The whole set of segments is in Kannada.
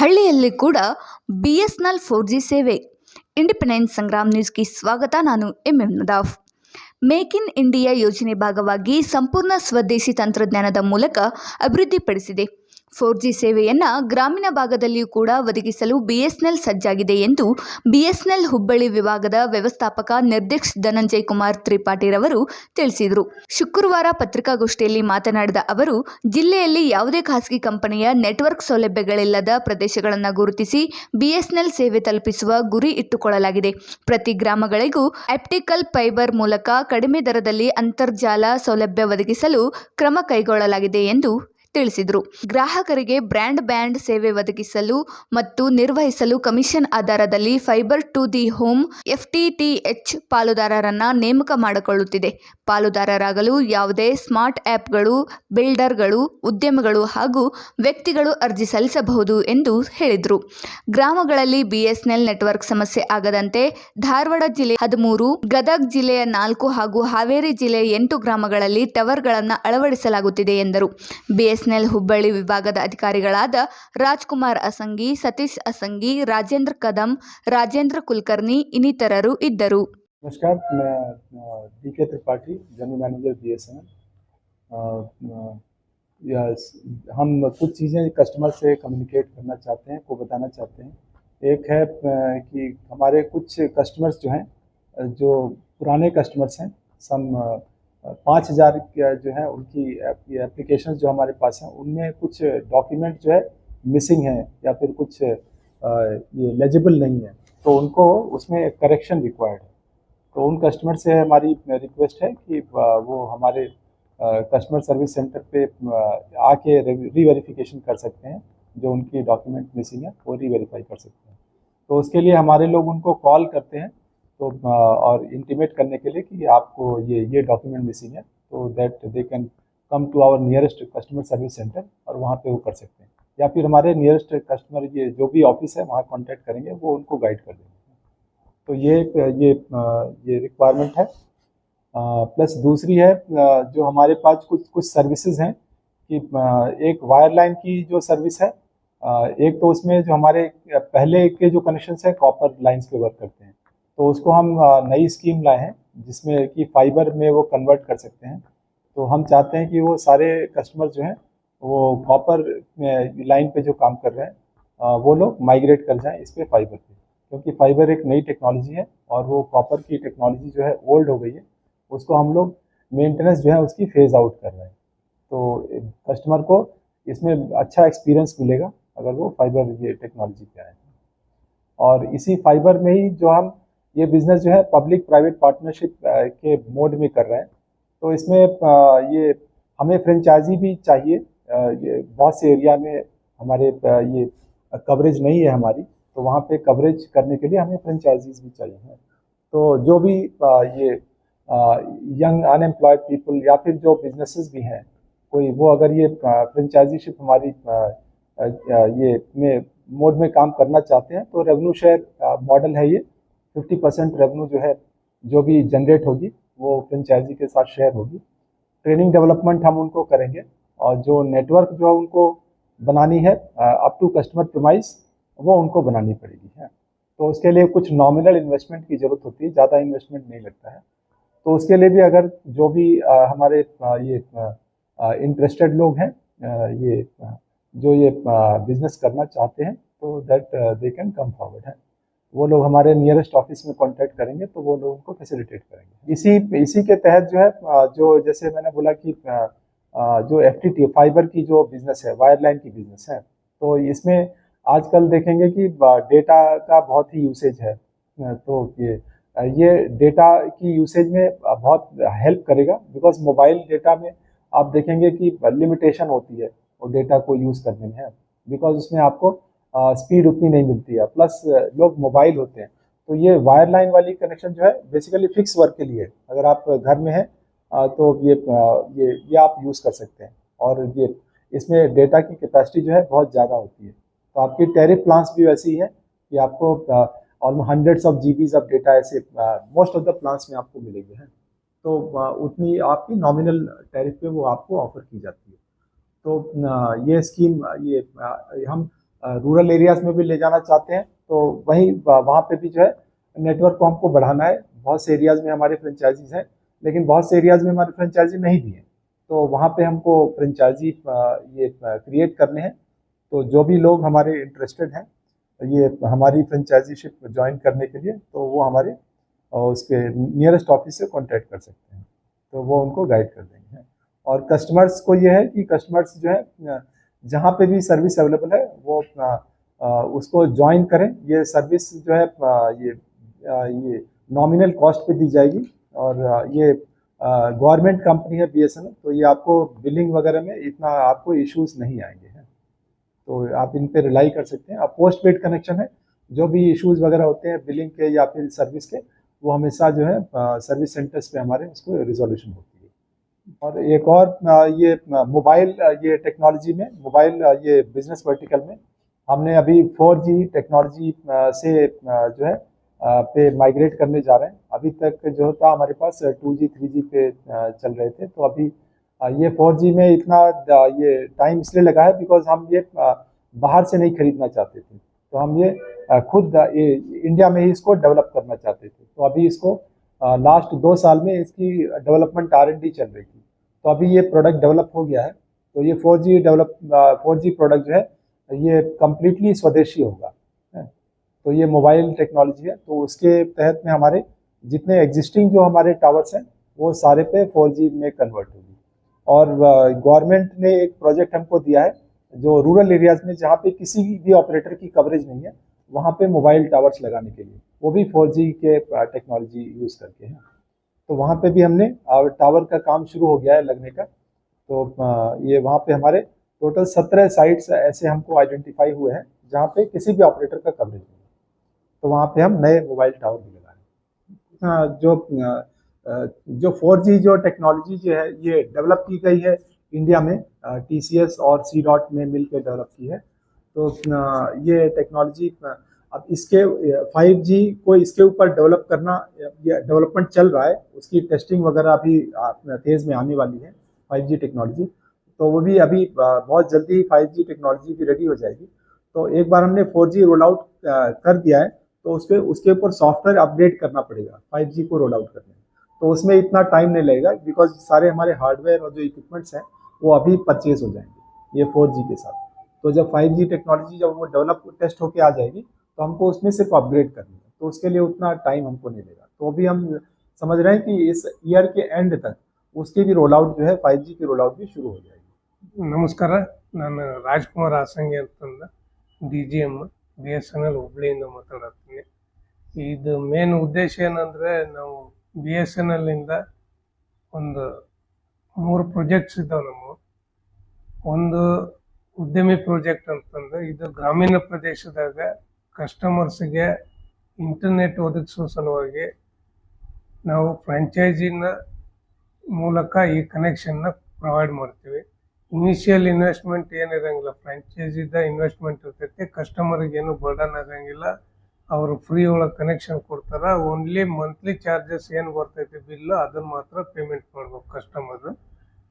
ಹಳ್ಳಿಯಲ್ಲಿ ಕೂಡ B S N L four G ಸೇವೆ. ಇಂಡಿಪೆಂಡೆನ್ಸ್ ಸಂಗ್ರಾಮ್ ನ್ಯೂಸ್ಗೆ ಸ್ವಾಗತ. ನಾನು M M Nadaf. Make in India ಯೋಜನೆ ಭಾಗವಾಗಿ ಸಂಪೂರ್ಣ ಸ್ವದೇಶಿ ತಂತ್ರಜ್ಞಾನದ ಮೂಲಕ ಅಭಿವೃದ್ಧಿಪಡಿಸಿದೆ. ಫೋರ್ ಜಿ ಸೇವೆಯನ್ನು ಗ್ರಾಮೀಣ ಭಾಗದಲ್ಲಿಯೂ ಕೂಡ ಒದಗಿಸಲು ಬಿಎಸ್ಎನ್ಎಲ್ ಸಜ್ಜಾಗಿದೆ ಎಂದು ಬಿಎಸ್ಎನ್ಎಲ್ ಹುಬ್ಬಳ್ಳಿ ವಿಭಾಗದ ವ್ಯವಸ್ಥಾಪಕ ನಿರ್ದೇಶ್ ಧನಂಜಯ್ ಕುಮಾರ್ ತ್ರಿಪಾಠಿರವರು ತಿಳಿಸಿದರು. ಶುಕ್ರವಾರ ಪತ್ರಿಕಾಗೋಷ್ಠಿಯಲ್ಲಿ ಮಾತನಾಡಿದ ಅವರು, ಜಿಲ್ಲೆಯಲ್ಲಿ ಯಾವುದೇ ಖಾಸಗಿ ಕಂಪನಿಯ ನೆಟ್ವರ್ಕ್ ಸೌಲಭ್ಯಗಳಿಲ್ಲದ ಪ್ರದೇಶಗಳನ್ನು ಗುರುತಿಸಿ ಬಿಎಸ್ಎನ್ಎಲ್ ಸೇವೆ ತಲುಪಿಸುವ ಗುರಿ ಇಟ್ಟುಕೊಳ್ಳಲಾಗಿದೆ. ಪ್ರತಿ ಗ್ರಾಮಗಳಿಗೂ ಆಪ್ಟಿಕಲ್ ಫೈಬರ್ ಮೂಲಕ ಕಡಿಮೆ ದರದಲ್ಲಿ ಅಂತರ್ಜಾಲ ಸೌಲಭ್ಯ ಒದಗಿಸಲು ಕ್ರಮ ಕೈಗೊಳ್ಳಲಾಗಿದೆ ಎಂದು ತಿಳಿಸಿದರು. ಗ್ರಾಹಕರಿಗೆ ಬ್ರ್ಯಾಂಡ್ ಬ್ಯಾಂಡ್ ಸೇವೆ ಒದಗಿಸಲು ಮತ್ತು ನಿರ್ವಹಿಸಲು ಕಮಿಷನ್ ಆಧಾರದಲ್ಲಿ fibre to the home FTTH ಪಾಲುದಾರರನ್ನ ನೇಮಕ ಮಾಡಿಕೊಳ್ಳುತ್ತಿದೆ. ಪಾಲುದಾರರಾಗಲು ಯಾವುದೇ ಸ್ಮಾರ್ಟ್ ಆ್ಯಪ್ಗಳು, ಬಿಲ್ಡರ್ಗಳು, ಉದ್ಯಮಗಳು ಹಾಗೂ ವ್ಯಕ್ತಿಗಳು ಅರ್ಜಿ ಸಲ್ಲಿಸಬಹುದು ಎಂದು ಹೇಳಿದರು. ಗ್ರಾಮಗಳಲ್ಲಿ ಬಿಎಸ್ಎನ್ಎಲ್ ನೆಟ್ವರ್ಕ್ ಸಮಸ್ಯೆ ಆಗದಂತೆ ಧಾರವಾಡ ಜಿಲ್ಲೆ ಹದಿಮೂರು, ಗದಗ್ ಜಿಲ್ಲೆಯ ನಾಲ್ಕು ಹಾಗೂ ಹಾವೇರಿ ಜಿಲ್ಲೆಯ ಎಂಟು ಗ್ರಾಮಗಳಲ್ಲಿ ಟವರ್ಗಳನ್ನು ಅಳವಡಿಸಲಾಗುತ್ತಿದೆ ಎಂದರು. ಬಿಎಸ್ಎನ್ಎಲ್ ಹುಬ್ಬಳ್ಳಿ ವಿಭಾಗದ ಅಧಿಕಾರಿಗಳಾದ ರಾಜ್ಕುಮಾರ್ ಅಸಂಗಿ, ಸತೀಶ್ ಅಸಂಗಿ, ರಾಜೇಂದ್ರ ಕದಂ, ರಾಜೇಂದ್ರ ಕುಲಕರ್ಣಿ ಇನ್ನಿತರರು ಇದ್ದರು. नमस्कार, मैं D K Tripathi general manager B S N हम कुछ चीज़ें कस्टमर से कम्युनिकेट करना चाहते हैं, को बताना चाहते हैं। एक है कि हमारे कुछ कस्टमर्स जो हैं जो पुराने कस्टमर्स हैं सम पाँच हज़ार जो है, उनकी एप्लीकेशन जो हमारे पास हैं, उनमें कुछ डॉक्यूमेंट जो है मिसिंग है, या फिर कुछ ये लेजिबल नहीं है। तो उनको उसमें करेक्शन रिक्वायर्ड है। तो उन कस्टमर से हमारी रिक्वेस्ट है कि वो हमारे कस्टमर सर्विस सेंटर पे आके री वेरिफिकेशन कर सकते हैं। जो उनकी डॉक्यूमेंट मिसिंग है, वो री वेरीफाई कर सकते हैं। तो उसके लिए हमारे लोग उनको कॉल करते हैं। तो और इंटीमेट करने के लिए कि आपको ये ये डॉक्यूमेंट मिसिंग है। तो that they can come to our nearest customer service centre और वहाँ पे वो कर सकते हैं। या फिर हमारे नियरेस्ट कस्टमर ये, जो भी ऑफ़िस है, वहाँ कॉन्टैक्ट करेंगे, वो उनको गाइड कर देंगे। तो ये ये ये रिक्वायरमेंट है। प्लस दूसरी है जो हमारे पास कुछ कुछ सर्विसेज़ हैं कि एक वायर लाइन की जो सर्विस है एक तो उसमें जो हमारे, पहले के जो कनेक्शन है कॉपर लाइंस पे वर्क करते हैं। तो उसको हम नई स्कीम लाए हैं, जिसमें कि फाइबर में वो कन्वर्ट कर सकते हैं। तो हम चाहते हैं कि वो सारे कस्टमर जो हैं, वो कॉपर लाइन पे जो काम कर रहे हैं वो लोग माइग्रेट कर जाएँ इस पे फाइबर पे। क्योंकि फाइबर एक नई टेक्नोलॉजी है और वो कॉपर की टेक्नोलॉजी जो है ओल्ड हो गई है, उसको हम लोग मेंटेनेंस जो है उसकी फ़ेज़ आउट कर रहे हैं। तो कस्टमर को इसमें अच्छा एक्सपीरियंस मिलेगा अगर वो फाइबर ये टेक्नोलॉजी पे आए। और इसी फाइबर में ही जो हम ये बिज़नेस जो है पब्लिक प्राइवेट पार्टनरशिप के मोड में कर रहे हैं। तो इसमें ये हमें फ्रेंचाइजी भी चाहिए। ये बहुत से एरिया में हमारे ये कवरेज नहीं है हमारी। तो वहाँ पे कवरेज करने के लिए हमें फ्रेंचाइजीज भी चाहिए हैं। तो जो भी ये यंग अनएम्प्लॉयड पीपल या फिर जो बिजनेसेस भी हैं, कोई वो अगर ये फ्रेंचाइजीशिप हमारी ये में मोड में काम करना चाहते हैं तो रेवेन्यू शेयर मॉडल है ये। फिफ्टी परसेंट रेवेन्यू जो है, जो भी जनरेट होगी, वो फ्रेंचाइजी के साथ शेयर होगी। ट्रेनिंग डेवलपमेंट हम उनको करेंगे, और जो नेटवर्क जो है उनको बनानी है अप टू कस्टमर प्रोमाइस वो उनको बनानी पड़ेगी है। तो उसके लिए कुछ नॉमिनल इन्वेस्टमेंट की ज़रूरत होती है ज़्यादा इन्वेस्टमेंट नहीं लगता है। तो उसके लिए भी अगर जो भी अ, हमारे अ, ये इंटरेस्टेड लोग हैं ये जो ये बिज़नेस करना चाहते हैं तो that they can come forward है। वो लोग हमारे नियरेस्ट ऑफ़िस में कांटेक्ट करेंगे तो वो लोग उनको फैसिलिटेट करेंगे। इसी इसी के तहत जो है जो जैसे मैंने बोला कि जो एफटीटी फाइबर की जो बिज़नेस है वायरलाइन की बिज़नेस है तो इसमें आजकल देखेंगे कि डेटा का बहुत ही यूसेज है। तो ये ये डेटा की यूसेज में बहुत हेल्प करेगा बिकॉज़ मोबाइल डेटा में आप देखेंगे कि लिमिटेशन होती है वो डेटा को यूज़ करने में, है। बिकॉज़ उसमें आपको स्पीड उतनी नहीं मिलती है। प्लस लोग मोबाइल होते हैं। तो ये वायर लाइन वाली कनेक्शन जो है बेसिकली फिक्स वर्क के लिए, अगर आप घर में हैं तो ये ये ये आप यूज़ कर सकते हैं। और ये, इसमें डेटा की कैपेसिटी जो है, बहुत ज़्यादा होती है। तो आपकी टैरिफ प्लान्स भी वैसी है कि आपको almost hundreds of G of data ऐसे मोस्ट ऑफ़ द प्लान्स में आपको मिलेंगे, हैं। तो उतनी आपकी नॉमिनल टैरिफ पे वो आपको ऑफ़र की जाती है। तो ये स्कीम ये हम रूरल एरियाज़ में भी ले जाना चाहते हैं तो वहीं वहाँ पे भी जो है नेटवर्क को हमको बढ़ाना है। बहुत से एरियाज़ में हमारे फ्रेंचाइजीज हैं, लेकिन बहुत से एरियाज़ में हमारे फ्रेंचाइजी नहीं भी हैं। तो वहाँ पे हमको फ्रेंचाइजी ये क्रिएट करने हैं। तो जो भी लोग हमारे इंटरेस्टेड हैं, ये हमारी फ्रेंचाइजीशिप ज्वाइन करने के लिए तो वो हमारे उसके नियरेस्ट ऑफ़िस से कांटेक्ट कर सकते हैं। तो वो उनको गाइड कर देंगे और कस्टमर्स को ये है कि कस्टमर्स जो है जहाँ पे भी सर्विस अवेलेबल है, वो उसको ज्वाइन करें। ये सर्विस जो है ये ये नॉमिनल कॉस्ट पे दी जाएगी। और ये गवर्नमेंट कंपनी है बी तो ये आपको बिलिंग वगैरह में इतना आपको इश्यूज़ नहीं आएँगे। तो आप इन पे रिलाई कर सकते हैं। अब पोस्ट पेड कनेक्शन है, जो भी इश्यूज़ वगैरह होते हैं बिलिंग के या फिर सर्विस के, वो हमेशा जो है सर्विस सेंटर्स पे हमारे उसको रिजोल्यूशन होती है। और एक और ये मोबाइल ये टेक्नोलॉजी में मोबाइल ये बिज़नेस वर्टिकल में, हमने अभी 4G टेक्नोलॉजी से जो है पे माइग्रेट करने जा रहे हैं। अभी तक जो था, हमारे पास 2G 3G पे चल रहे थे तो अभी ये 4G में इतना ये टाइम इसलिए लगा है बिकॉज़ हम ये बाहर से नहीं खरीदना चाहते थे। तो हम ये खुद ये इंडिया में ही इसको डेवलप करना चाहते थे। तो अभी इसको लास्ट दो साल में इसकी डेवलपमेंट आर चल रही थी। तो अभी ये प्रोडक्ट डेवलप हो गया है। तो ये 4G डेवलप 4G प्रोडक्ट जो है, ये कम्प्लीटली स्वदेशी होगा। तो ये मोबाइल टेक्नोलॉजी है। तो उसके तहत में हमारे जितने एग्जिस्टिंग जो हमारे टावर्स हैं, वो सारे पे 4G में कन्वर्ट होगी। और गवर्नमेंट ने एक प्रोजेक्ट हमको दिया है जो रूरल एरियाज़ में जहाँ पे किसी भी ऑपरेटर की कवरेज नहीं है वहाँ पे मोबाइल टावर्स लगाने के लिए। वो भी 4G के टेक्नोलॉजी यूज़ करके हैं। तो वहाँ पे भी हमने टावर का काम शुरू हो गया है लगने का। तो ये वहाँ पे हमारे टोटल सत्रह साइट्स ऐसे हमको आइडेंटिफाई हुए हैं जहाँ पे किसी भी ऑपरेटर का कवरेज नहीं है। तो वहाँ पे हम नए मोबाइल टावर भी लगा रहे हैं जो अ, अ, जो 4G जो टेक्नोलॉजी जो है, ये डेवलप की गई है इंडिया में टी सी एस और सी डॉट में मिल के डेवलप की है। तो ये टेक्नोलॉजी अब इसके फाइव जी को इसके ऊपर डेवलप करना ये डेवलपमेंट चल रहा है, उसकी टेस्टिंग वगैरह अभी तेज़ में आने वाली है फाइव जी टेक्नोलॉजी तो वो भी अभी बहुत जल्दी फाइव जी टेक्नोलॉजी भी रेडी हो जाएगी। तो एक बार हमने फोर जी रोल आउट कर दिया है तो उस पर उसके ऊपर सॉफ्टवेयर अपडेट करना पड़ेगा फाइव जी को रोल आउट करने तो उसमें इतना टाइम नहीं लगेगा बिकॉज सारे हमारे हार्डवेयर और जो इक्विपमेंट्स हैं वो अभी परचेज हो जाएंगे ये फोर जी के साथ तो जब फाइव जी टेक्नोलॉजी जब वो डेवलप टेस्ट होके आ जाएगी तो हमको उसमें सिर्फ अपग्रेड करनी है तो उसके लिए उतना टाइम हमको नहीं लेगा तो अभी हम समझ रहे हैं कि इस ईयर के एंड तक उसकी भी रोल आउट जो है फाइव जी की रोल आउट भी शुरू हो जाएगी ನಮಸ್ಕಾರ ನಾನು ರಾಜ್ಕುಮಾರ್ ಹಾಸಂಗಿ ಅಂತಂದ D G M B S N L ಹುಬ್ಳಿಯಿಂದ ಮಾತಾಡತ್ತೀನಿ ಇದು ಮೇನ್ ಉದ್ದೇಶ ಏನಂದರೆ ನಾವು ಬಿ ಎಸ್ ಎನ್ ಎಲ್ಲಿಂದ ಒಂದು ಮೂರು ಪ್ರಾಜೆಕ್ಟ್ಸ್ ಇದ್ದಾವೆ ನಮ್ಮ ಒಂದು ಉದ್ಯಮಿ ಪ್ರಾಜೆಕ್ಟ್ ಅಂತಂದು, ಇದು ಗ್ರಾಮೀಣ ಪ್ರದೇಶದಾಗ ಕಸ್ಟಮರ್ಸ್ಗೆ ಇಂಟರ್ನೆಟ್ ಒದಗಿಸುವ ಸಲುವಾಗಿ ನಾವು ಫ್ರಾಂಚೈಸಿನ ಮೂಲಕ ಈ ಕನೆಕ್ಷನ್ನ ಪ್ರೊವೈಡ್ ಮಾಡ್ತೀವಿ. ಇನಿಷಿಯಲ್ ಇನ್ವೆಸ್ಟ್ಮೆಂಟ್ ಏನಿರಂಗಿಲ್ಲ ಫ್ರಾಂಚೈಸಿದ ಇನ್ವೆಸ್ಟ್ಮೆಂಟ್ ಇರ್ತೈತಿ ಕಸ್ಟಮರ್ಗೆ ಏನು ಬರ್ಡನ್ ಆಗಂಗಿಲ್ಲ. ಅವರು ಫ್ರೀ ಒಳಗೆ ಕನೆಕ್ಷನ್ ಕೊಡ್ತಾರೆ ಓನ್ಲಿ ಮಂತ್ಲಿ ಚಾರ್ಜಸ್ ಏನು ಬರ್ತೈತಿ ಬಿಲ್ಲು ಅದನ್ನ ಮಾತ್ರ ಪೇಮೆಂಟ್ ಮಾಡ್ಬೇಕು ಕಸ್ಟಮರ್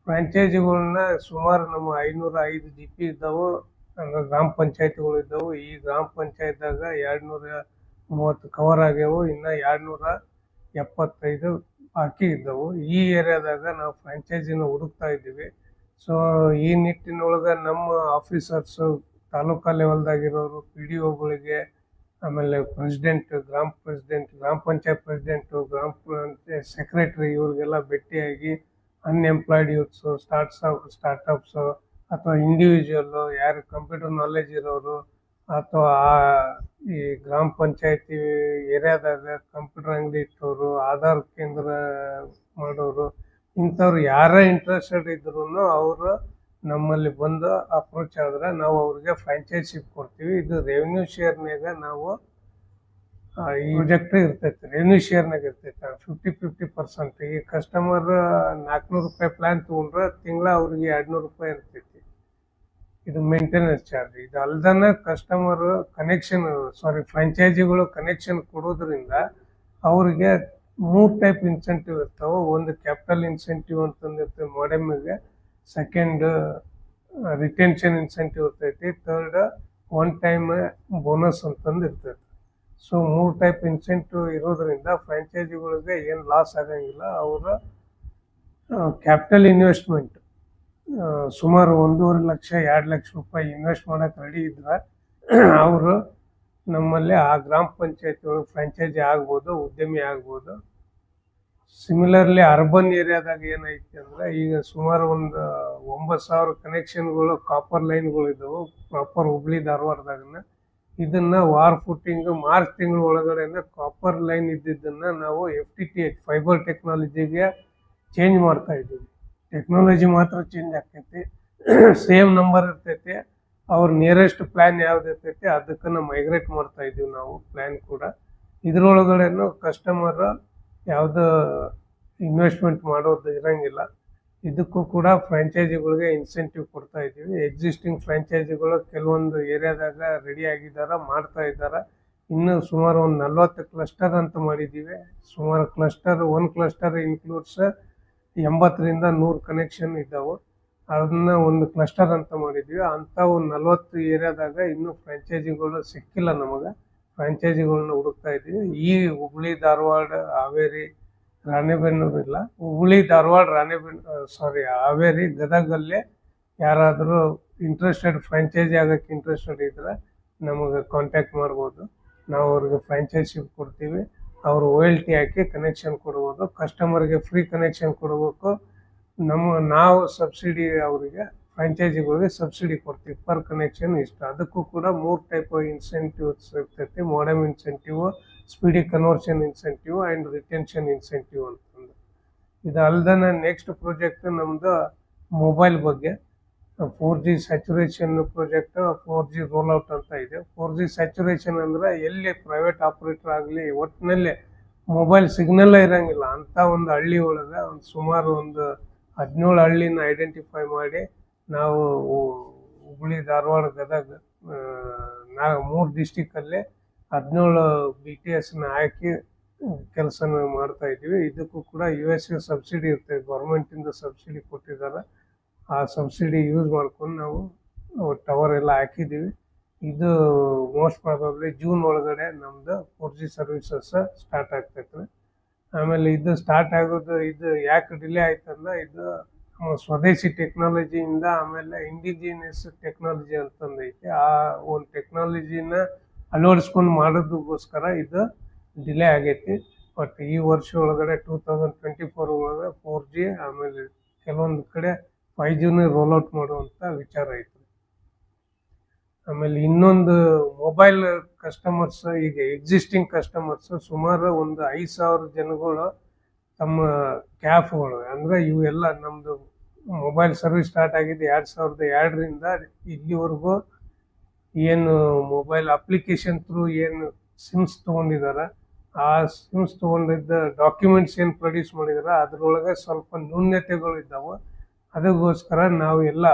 ಫ್ರಾಂಚೈಸಿಗಳನ್ನ ಸುಮಾರು ನಮ್ಮ ಐನೂರ ಐದು ಜಿ ಪಿ ಇದ್ದಾವೆ ಅಂದ್ರೆ ಗ್ರಾಮ ಪಂಚಾಯತಿಗಳು ಇದ್ದಾವೆ. ಈ ಗ್ರಾಮ ಪಂಚಾಯತ್ದಾಗ ಎರಡು ನೂರ ಮೂವತ್ತು ಕವರ್ ಆಗ್ಯಾವು, ಇನ್ನು ಎರಡು ನೂರ ಎಪ್ಪತ್ತೈದು ಬಾಕಿ ಇದ್ದವು. ಈ ಏರಿಯಾದಾಗ ನಾವು ಫ್ರಾಂಚೈಸಿನ ಹುಡುಕ್ತಾ ಇದ್ದೀವಿ. ಸೊ ಈ ನಿಟ್ಟಿನೊಳಗೆ ನಮ್ಮ ಆಫೀಸರ್ಸು ತಾಲೂಕಾ ಲೆವೆಲ್ದಾಗಿರೋರು ಪಿ ಡಿ ಒಗಳಿಗೆ ಆಮೇಲೆ ಪ್ರೆಸಿಡೆಂಟ್ ಗ್ರಾಮ ಪ್ರೆಸಿಡೆಂಟ್ ಗ್ರಾಮ ಪಂಚಾಯತ್ ಪ್ರೆಸಿಡೆಂಟು ಗ್ರಾಮ ಸೆಕ್ರೆಟ್ರಿ ಇವ್ರಿಗೆಲ್ಲ ಭೇಟಿಯಾಗಿ ಅನ್ಎಂಪ್ಲಾಯ್ಡ್ ಯೂತ್ಸು ಸ್ಟಾರ್ಟ್ಸ್ ಸ್ಟಾರ್ಟ್ಅಪ್ಸು ಅಥವಾ ಇಂಡಿವಿಜುವಲ್ಲು ಯಾರು ಕಂಪ್ಯೂಟರ್ ನಾಲೆಜ್ ಇರೋರು ಅಥವಾ ಆ ಈ ಗ್ರಾಮ ಪಂಚಾಯತಿ ಏರಿಯಾದಾಗ ಕಂಪ್ಯೂಟರ್ ಅಂಗಡಿ ಇಟ್ಟವರು ಆಧಾರ್ ಕೇಂದ್ರ ಮಾಡೋರು, ಇಂಥವ್ರು ಯಾರೇ ಇಂಟ್ರೆಸ್ಟೆಡ್ ಇದ್ರು ಅವರು ನಮ್ಮಲ್ಲಿ ಬಂದು ಅಪ್ರೋಚ್ ಆದರೆ ನಾವು ಅವ್ರಿಗೆ ಫ್ರಾಂಚೈಸಿಪ್ ಕೊಡ್ತೀವಿ. ಇದು ರೆವೆನ್ಯೂ ಶೇರ್ನಾಗ ನಾವು ಈ ಪ್ರಾಜೆಕ್ಟ್ ಇರ್ತೈತೆ. ರೆವೆನ್ಯೂ ಶೇರ್ನಾಗ ಇರ್ತೈತೆ. ಫಿಫ್ಟಿ ಫಿಫ್ಟಿ ಪರ್ಸೆಂಟ್ ಈ ಕಸ್ಟಮರ್ ನಾಲ್ಕುನೂರು ರೂಪಾಯಿ ಪ್ಲ್ಯಾನ್ ತೊಗೊಂಡ್ರೆ ತಿಂಗಳ ಅವ್ರಿಗೆ ಎರಡುನೂರು ರೂಪಾಯಿ ಇರ್ತೈತಿ. ಇದು ಮೇಂಟೆನೆನ್ಸ್ ಚಾರ್ಜ್ ಇದು ಅಲ್ದನ ಕಸ್ಟಮರ್ ಕನೆಕ್ಷನ್ ಸಾರಿ ಫ್ರಾಂಚೈಸಿಗಳು ಕನೆಕ್ಷನ್ ಕೊಡೋದ್ರಿಂದ ಅವರಿಗೆ ಮೂರು ಟೈಪ್ ಇನ್ಸೆಂಟಿವ್ ಇರ್ತಾವೆ. ಒಂದು ಕ್ಯಾಪಿಟಲ್ ಇನ್ಸೆಂಟಿವ್ ಅಂತಂದು ಇರ್ತದೆ ಮಾಡೆಮಿಗೆ ಸೆಕೆಂಡ್ ರಿಟೆನ್ಷನ್ ಇನ್ಸೆಂಟಿವ್ ಇರ್ತೈತಿ. ಥರ್ಡ್ ಒನ್ ಟೈಮ್ ಬೋನಸ್ ಅಂತಂದು ಇರ್ತೈತಿ ಸೊ ಮೂರು ಟೈಪ್ ಇನ್ಸೆಂಟಿವ್ ಇರೋದ್ರಿಂದ ಫ್ರಾಂಚೈಸಿಗಳಿಗೆ ಏನು ಲಾಸ್ ಆಗಂಗಿಲ್ಲ. ಅವರ ಕ್ಯಾಪಿಟಲ್ ಇನ್ವೆಸ್ಟ್ಮೆಂಟ್ ಸುಮಾರು ಒಂದೂವರೆ ಲಕ್ಷ, ಎರಡು ಲಕ್ಷ ರೂಪಾಯಿ ಇನ್ವೆಸ್ಟ್ ಮಾಡೋಕೆ ರೆಡಿ ಇದ್ರೆ, ಅವರು ನಮ್ಮಲ್ಲಿ ಆ ಗ್ರಾಮ ಪಂಚಾಯತಿ ಒಳಗೆ ಫ್ರಾಂಚೈಸಿ ಆಗ್ಬೋದು, ಉದ್ಯಮಿ ಆಗ್ಬೋದು. ಸಿಮಿಲರ್ಲಿ ಅರ್ಬನ್ ಏರಿಯಾದಾಗ ಏನೈತಿ ಅಂದ್ರೆ ಈಗ ಸುಮಾರು ಒಂದು ಒಂಬತ್ತು ಸಾವಿರ ಕನೆಕ್ಷನ್ಗಳು ಕಾಪರ್ ಲೈನ್ಗಳು ಇದಾವೆ ಪ್ರಾಪರ್ ಹುಬ್ಳಿ ಧಾರವಾಡದಾಗನ. ಇದನ್ನ ವಾರ್ ಫುಟ್ಟಿಂಗ್ ಮಾರ್ಚ್ ತಿಂಗಳ ಒಳಗಡೆಯಿಂದ ಕಾಪರ್ ಲೈನ್ ಇದ್ದಿದ್ದನ್ನ ನಾವು F T T H fibre ಟೆಕ್ನಾಲಜಿಗೆ change ಮಾಡ್ತಾ ಇದ್ದೀವಿ. ಟೆಕ್ನಾಲಜಿ ಮಾತ್ರ ಚೇಂಜ್ ಆಗ್ತೈತಿ. ಸೇಮ್ ನಂಬರ್ ಇರ್ತೈತಿ. ಅವ್ರ ನಿಯರೆಸ್ಟ್ ಪ್ಲ್ಯಾನ್ ಯಾವ್ದು ಇರ್ತೈತಿ ಅದಕ್ಕನ್ನ ಮೈಗ್ರೇಟ್ ಮಾಡ್ತಾ ಇದ್ದೀವಿ ನಾವು ಪ್ಲ್ಯಾನ್ ಕೂಡ. ಇದರೊಳಗಡೆನೂ ಕಸ್ಟಮರ್ ಯಾವ್ದು ಇನ್ವೆಸ್ಟ್ಮೆಂಟ್ ಮಾಡೋದು ಇರೋಂಗಿಲ್ಲ. ಇದಕ್ಕೂ ಕೂಡ ಫ್ರ್ಯಾಂಚೈಸಿಗಳಿಗೆ ಇನ್ಸೆಂಟಿವ್ ಕೊಡ್ತಾ ಇದ್ದೀವಿ. ಎಕ್ಸಿಸ್ಟಿಂಗ್ ಫ್ರ್ಯಾಂಚೈಸಿಗಳು ಕೆಲವೊಂದು ಏರಿಯಾದಾಗ ರೆಡಿ ಆಗಿದ್ದಾರೆ ಮಾಡ್ತಾ ಇದ್ದಾರೆ ಇನ್ನು ಸುಮಾರು ಒಂದು ನಲ್ವತ್ತು ಕ್ಲಸ್ಟರ್ ಅಂತ ಮಾಡಿದ್ದೀವಿ. ಸುಮಾರು ಕ್ಲಸ್ಟರ್ ಒನ್ ಕ್ಲಸ್ಟರ್ ಇನ್ಕ್ಲೂಡ್ಸ್ ಎಂಬತ್ತರಿಂದ ನೂರು ಕನೆಕ್ಷನ್ ಇದ್ದಾವೆ. ಅದನ್ನ ಒಂದು ಕ್ಲಸ್ಟರ್ ಅಂತ ಮಾಡಿದ್ವಿ ಅಂತ ಒಂದು ನಲ್ವತ್ತು ಏರಿಯಾದಾಗ ಇನ್ನೂ ಫ್ರ್ಯಾಂಚೈಸಿಗಳು ಸಿಕ್ಕಿಲ್ಲ ನಮಗೆ. ಫ್ರಾಂಚೈಸಿಗಳನ್ನ ಹುಡುಕ್ತಾ ಇದ್ದೀವಿ. ಈ ಹುಬ್ಳಿ, ಧಾರವಾಡ, ಹಾವೇರಿ, ರಾಣೆಬೆನ್ನೂರು ಇಲ್ಲ. ಹುಬ್ಳಿ, ಧಾರವಾಡ, ರಾಣೆಬೆನ್ನೂರು ಸಾರಿ ಹಾವೇರಿ, ಗದಗಲ್ಲೇ ಯಾರಾದರೂ ಇಂಟ್ರೆಸ್ಟೆಡ್ ಫ್ರಾಂಚೈಸಿ ಆಗಕ್ಕೆ ಇಂಟ್ರೆಸ್ಟೆಡ್ ಇದ್ದರೆ ನಮಗೆ ಕಾಂಟ್ಯಾಕ್ಟ್ ಮಾಡ್ಬೋದು. ನಾವು ಅವ್ರಿಗೆ ಫ್ರಾಂಚೈಸಿ ಕೊಡ್ತೀವಿ. ಅವರು ಒ ಎಲ್ ಟಿ ಹಾಕಿ ಕನೆಕ್ಷನ್ ಕೊಡ್ಬೋದು. ಕಸ್ಟಮರ್ಗೆ ಫ್ರೀ ಕನೆಕ್ಷನ್ ಕೊಡಬೇಕು. ನಮ್ಮ, ನಾವು ಸಬ್ಸಿಡಿ ಅವರಿಗೆ ಫ್ರಾಂಚೈಸಿಗಳಿಗೆ ಸಬ್ಸಿಡಿ ಕೊಡ್ತೀವಿ ಪರ್ ಕನೆಕ್ಷನ್ ಇಷ್ಟ. ಅದಕ್ಕೂ ಕೂಡ ಮೂರು ಟೈಪ್ ಇನ್ಸೆಂಟಿವ್ಸ್ ಇರ್ತೈತಿ. Modem incentive speedy conversion incentive and retention incentive ಅಂತಂದು. ಇದು ನೆಕ್ಸ್ಟ್ ಪ್ರಾಜೆಕ್ಟ್ ನಮ್ಮದು ಮೊಬೈಲ್ ಬಗ್ಗೆ. Four G saturation project four G rollout ಅಂತ ಇದೆ. ಫೋರ್ ಜಿ ಸ್ಯಾಚುರೇಷನ್ ಅಂದ್ರೆ ಎಲ್ಲಿ ಪ್ರೈವೇಟ್ ಆಪ್ರೇಟರ್ ಆಗಲಿ ಒಟ್ಟಿನಲ್ಲಿ ಮೊಬೈಲ್ ಸಿಗ್ನಲ್ ಇರೋಂಗಿಲ್ಲ. ಅಂಥ ಒಂದು ಹಳ್ಳಿ ಒಳಗೆ ಒಂದು ಸುಮಾರು ಒಂದು ಹದಿನೇಳು ಹಳ್ಳಿನ ಐಡೆಂಟಿಫೈ ಮಾಡಿ ನಾವು ಹುಬ್ಳಿ ಧಾರವಾಡ ಗದಗ ನಾ ಮೂರು ಡಿಸ್ಟಿಕ್ಕಲ್ಲೇ ಹದಿನೇಳು ಬಿ ಟಿ ಎಸ್ನ ಹಾಕಿ ಕೆಲಸನ ಮಾಡ್ತಾ ಇದ್ದೀವಿ. ಇದಕ್ಕೂ ಕೂಡ ಯು ಎಸ್ ಎ ಸಬ್ಸಿಡಿ ಇರ್ತದೆ ಗೌರ್ಮೆಂಟಿಂದ ಸಬ್ಸಿಡಿ ಕೊಟ್ಟಿದ್ದಾರೆ. ಆ ಸಬ್ಸಿಡಿ ಯೂಸ್ ಮಾಡ್ಕೊಂಡು ನಾವು ಟವರ್ ಎಲ್ಲ ಹಾಕಿದ್ದೀವಿ. ಇದು ಮೋಸ್ಟ್ ಪ್ರಾಬಬ್ಲಿ ಜೂನ್ ಒಳಗಡೆ ನಮ್ದು ಫೋರ್ ಜಿ ಸರ್ವಿಸಸ್ ಸ್ಟಾರ್ಟ್ ಆಗ್ತೈತೆ ಆಮೇಲೆ ಇದು ಸ್ಟಾರ್ಟ್ ಆಗೋದು, ಇದು ಯಾಕೆ ಡಿಲೇ ಆಯ್ತಂದ್ರೆ ಇದು ಸ್ವದೇಶಿ ಟೆಕ್ನಾಲಜಿಯಿಂದ ಆಮೇಲೆ ಇಂಡಿಜಿನಿಯಸ್ ಟೆಕ್ನಾಲಜಿ ಅಂತಂದು ಐತಿ ಆ ಒಂದು ಟೆಕ್ನಾಲಜಿನ ಅಳವಡಿಸ್ಕೊಂಡು ಮಾಡೋದಕ್ಕೋಸ್ಕರ ಇದು ಡಿಲೇ ಆಗೈತಿ. ಬಟ್ ಈ ವರ್ಷ ಒಳಗಡೆ ಟೂ ತೌಸಂಡ್ ಟ್ವೆಂಟಿ ಫೋರ್ ಒಳಗೆ ಫೋರ್ ಜಿ ಆಮೇಲೆ ಕೆಲವೊಂದು ಕಡೆ ಫೈವ್ ಜಿನ ರೋಲ್ಔಟ್ ಮಾಡುವಂಥ ವಿಚಾರ ಐತಿ. ಆಮೇಲೆ ಇನ್ನೊಂದು ಮೊಬೈಲ್ ಕಸ್ಟಮರ್ಸ್ ಈಗ ಎಕ್ಸಿಸ್ಟಿಂಗ್ ಕಸ್ಟಮರ್ಸ್ ಸುಮಾರು ಒಂದು ಐದು ಸಾವಿರ ಜನಗಳು ತಮ್ಮ ಕ್ಯಾಫ್ಗಳು ಅಂದರೆ ಇವೆಲ್ಲ ನಮ್ಮದು ಮೊಬೈಲ್ ಸರ್ವಿಸ್ ಸ್ಟಾರ್ಟ್ ಆಗಿದೆ ಎರಡು ಸಾವಿರದ ಎರಡರಿಂದ ಇಲ್ಲಿವರೆಗೂ ಏನು ಮೊಬೈಲ್ ಅಪ್ಲಿಕೇಶನ್ ಥ್ರೂ ಏನು ಸಿಮ್ಸ್ ತೊಗೊಂಡಿದ್ದಾರೆ ಆ ಸಿಮ್ಸ್ ತೊಗೊಂಡಿದ್ದ ಡಾಕ್ಯುಮೆಂಟ್ಸ್ ಏನು ಪ್ರೊಡ್ಯೂಸ್ ಮಾಡಿದಾರೆ, ಅದ್ರೊಳಗೆ ಸ್ವಲ್ಪ ನ್ಯೂನ್ಯತೆಗಳು ಇದ್ದಾವೆ. ಅದಕ್ಕೋಸ್ಕರ ನಾವು ಎಲ್ಲ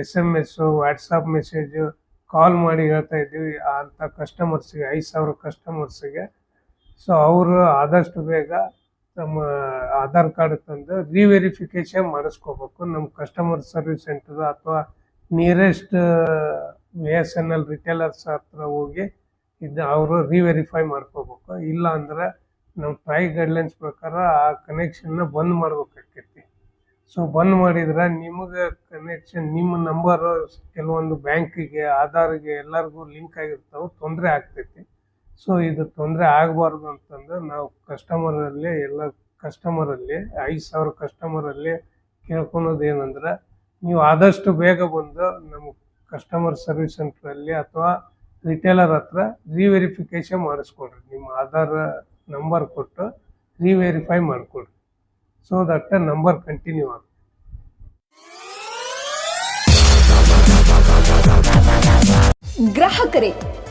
S M S WhatsApp message call ಮಾಡಿ ಹೇಳ್ತಾ ಇದ್ದೀವಿ ಅಂಥ ಕಸ್ಟಮರ್ಸಿಗೆ ಐದು ಸಾವಿರ ಕಸ್ಟಮರ್ಸಿಗೆ ಸೊ ಅವರು ಆದಷ್ಟು ಬೇಗ ತಮ್ಮ ಆಧಾರ್ ಕಾರ್ಡ್ ತಂದು ರಿವೆರಿಫಿಕೇಶನ್ ಮಾಡಿಸ್ಕೋಬೇಕು. ನಮ್ಮ ಕಸ್ಟಮರ್ ಸರ್ವಿಸ್ ಸೆಂಟರ್ ಅಥವಾ nearest V S N L retailers ಹತ್ರ ಹೋಗಿ ಇದು ಅವರು ರಿವೆರಿಫೈ ಮಾಡ್ಕೋಬೇಕು. ಇಲ್ಲ ಅಂದ್ರೆ ನಮ್ಮ ಟ್ರೈ ಗೈಡ್ಲೈನ್ಸ್ ಪ್ರಕಾರ ಆ ಕನೆಕ್ಷನ್ನ ಬಂದ್ ಮಾಡ್ಬೇಕಾಕೈತಿ. ಸೊ ಬಂದ್ ಮಾಡಿದ್ರೆ ನಿಮಗೆ ಕನೆಕ್ಷನ್ ನಿಮ್ಮ ನಂಬರು ಕೆಲವೊಂದು ಬ್ಯಾಂಕಿಗೆ ಆಧಾರ್ಗೆ ಎಲ್ಲರಿಗೂ ಲಿಂಕ್ ಆಗಿರ್ತಾವೆ, ತೊಂದರೆ ಆಗ್ತೈತಿ. ಸೊ ಇದು ತೊಂದರೆ ಆಗಬಾರ್ದು ಅಂತಂದ್ರೆ ನಾವು ಕಸ್ಟಮರಲ್ಲಿ ಎಲ್ಲ ಕಸ್ಟಮರಲ್ಲಿ ಐದು ಸಾವಿರ ಕಸ್ಟಮರಲ್ಲಿ ಕೇಳ್ಕೊಳೋದು ಏನಂದ್ರೆ ನೀವು ಆದಷ್ಟು ಬೇಗ ಬಂದು ನಮ್ಮ ಕಸ್ಟಮರ್ ಸರ್ವಿಸ್ ಸೆಂಟ್ರಲ್ಲಿ ಅಥವಾ ರಿಟೇಲರ್ ಹತ್ರ ರಿವೆರಿಫಿಕೇಶನ್ ಮಾಡಿಸ್ಕೊಡ್ರಿ ನಿಮ್ಮ ಆಧಾರ್ ನಂಬರ್ ಕೊಟ್ಟು ರಿವೆರಿಫೈ ಮಾಡಿಕೊಡ್ರಿ ಸೊ ದಟ್ ನಂಬರ್ ಕಂಟಿನ್ಯೂ ಆಗುತ್ತೆ. ಗ್ರಾಹಕರೇ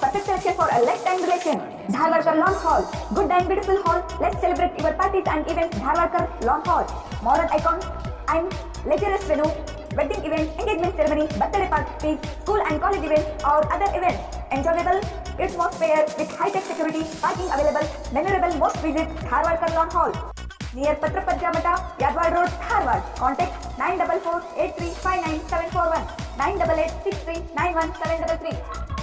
Perfect selection for a lifetime relation. Dharwarkar Lawn Hall. Good and beautiful hall. Let's celebrate your parties and events. Dharwarkar Lawn Hall. Modern icon and luxurious venue. Wedding events, engagement ceremony, birthday parties, school and college events or other events. Enjoyable atmosphere with high-tech security, parking available, memorable most visit Dharwarkar Lawn Hall. Near Patrapajja Mata, Yadwad Road, Dharwad. Contact 944 8359 741 988 63 91 733.